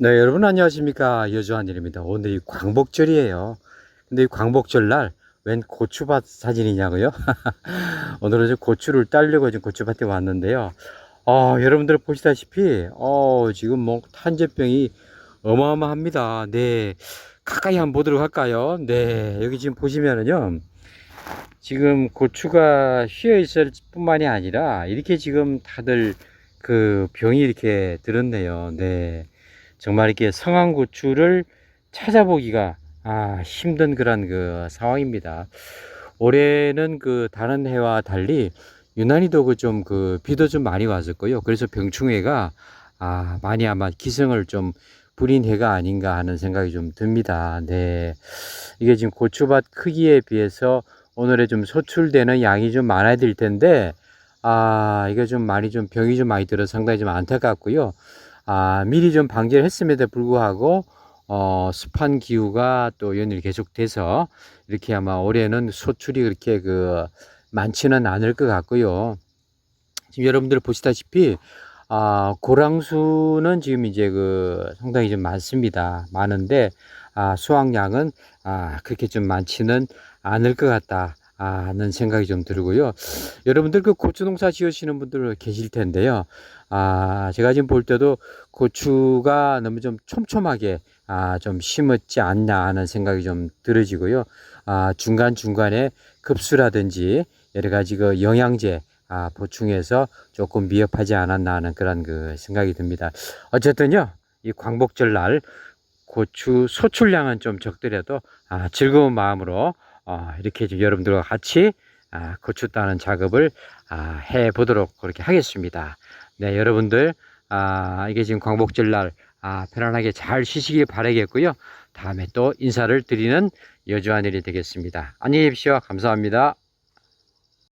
네, 여러분 안녕하십니까. 여주한일입니다. 오늘 이 광복절이에요. 근데 이 광복절 날 웬 고추밭 사진이냐고요? 오늘은 고추를 따려고 지금 고추밭에 왔는데요. 어, 여러분들 보시다시피, 어, 지금 뭐 탄저병이 어마어마합니다. 네. 가까이 한번 보도록 할까요? 네. 여기 지금 보시면은요. 지금 고추가 휘어 있을 뿐만이 아니라 이렇게 지금 다들 그 병이 이렇게 들었네요. 네. 정말 이렇게 성한 고추를 찾아보기가 아, 힘든 그런 그 상황입니다. 올해는 그 다른 해와 달리 유난히도 그 좀 그 비도 좀 많이 왔었고요. 그래서 병충해가 아, 많이 아마 기승을 좀 부린 해가 아닌가 하는 생각이 좀 듭니다. 네. 이게 지금 고추밭 크기에 비해서 오늘에 좀 소출되는 양이 좀 많아야 될 텐데 아, 이게 좀 많이 좀 병이 좀 많이 들어 상당히 좀 안타깝고요. 아, 미리 좀 방지를 했음에도 불구하고 어, 습한 기후가 또 연일 계속돼서 이렇게 아마 올해는 소출이 그렇게 그 많지는 않을 것 같고요. 지금 여러분들 보시다시피 아, 고랑수는 지금 이제 그 상당히 좀 많습니다. 많은데 아, 수확량은 아, 그렇게 좀 많지는 않을 것 같다. 아, 하는 생각이 좀 들고요. 여러분들 그 고추 농사 지으시는 분들 계실 텐데요. 아, 제가 지금 볼 때도 고추가 너무 좀 촘촘하게 아, 좀 심었지 않나 하는 생각이 좀 들어지고요. 아, 중간중간에 급수라든지 여러 가지 그 영양제 아, 보충해서 조금 미흡하지 않았나 하는 그런 그 생각이 듭니다. 어쨌든요, 이 광복절 날 고추 소출량은 좀 적더라도 아, 즐거운 마음으로 어, 이렇게 좀 여러분들과 같이 아, 고추 따는 작업을 아, 해 보도록 그렇게 하겠습니다. 네, 여러분들 아, 이게 지금 광복절 날 아, 편안하게 잘 쉬시길 바라겠고요. 다음에 또 인사를 드리는 여주한 일이 되겠습니다. 안녕히 계십시오. 감사합니다.